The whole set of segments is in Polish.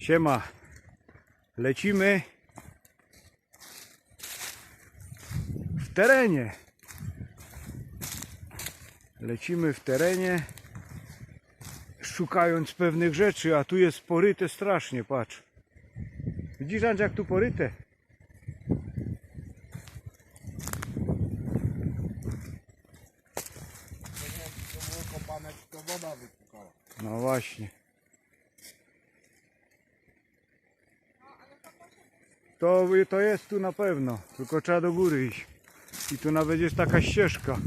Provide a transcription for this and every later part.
Siema. Lecimy w terenie. Lecimy w terenie szukając pewnych rzeczy, a tu jest poryte strasznie, patrz. Widzisz jak tu poryte? No właśnie. To, to jest tu na pewno, tylko trzeba do góry iść. I tu nawet jest taka ścieżka.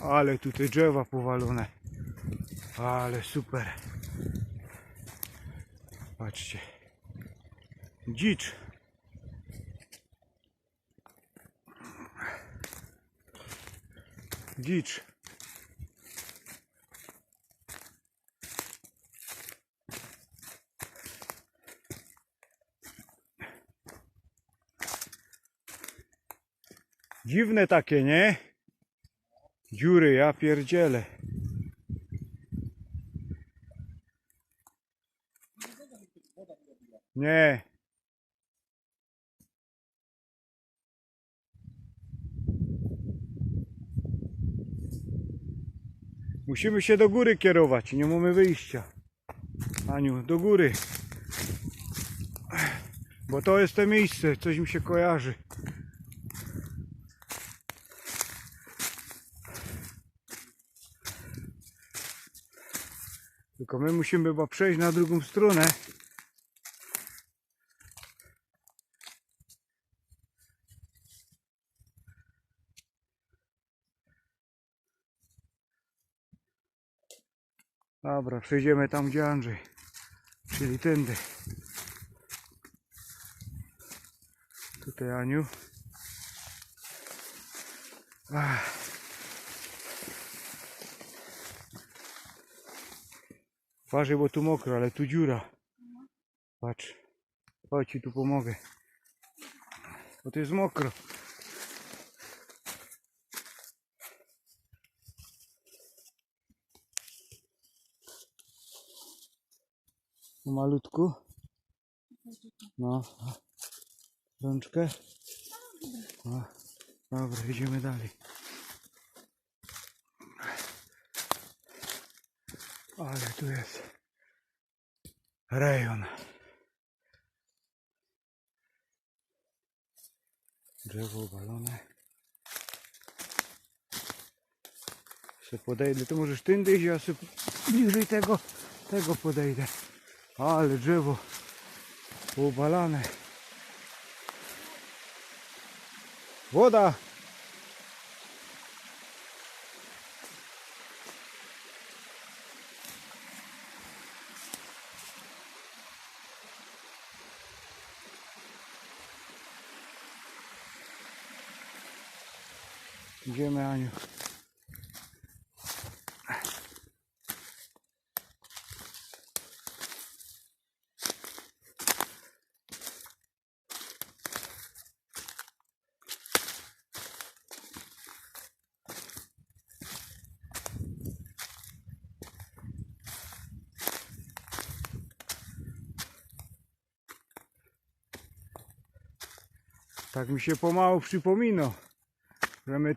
Ale tutaj drzewa powalone. Ale super. Patrzcie. Dzicz. Dzicz. Dziwne takie, nie? Dziury, ja pierdzielę. Nie. Musimy się do góry kierować, nie mamy wyjścia. Aniu, do góry. Bo to jest to miejsce, coś mi się kojarzy. Tylko my musimy chyba przejść na drugą stronę. Dobra, przejdziemy tam gdzie Andrzej. Czyli tędy. Tutaj Aniu. Ach. Uważaj, bo tu mokro, ale tu dziura. Patrz. Chodź ci tu pomogę. Bo tu jest mokro. Malutku. No. Rączkę. No. Dobra, idziemy dalej. Ale tu jest rejon. Drzewo obalone. Se podejdę, to możesz tędy iść, ja sobie bliżej tego, tego podejdę. Ale drzewo obalane. Woda! Idziemy Aniu. Tak mi się pomału przypomina, że my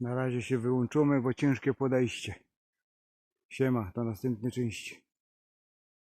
Na razie się wyłączymy, bo ciężkie podejście. Siema, do następnej części.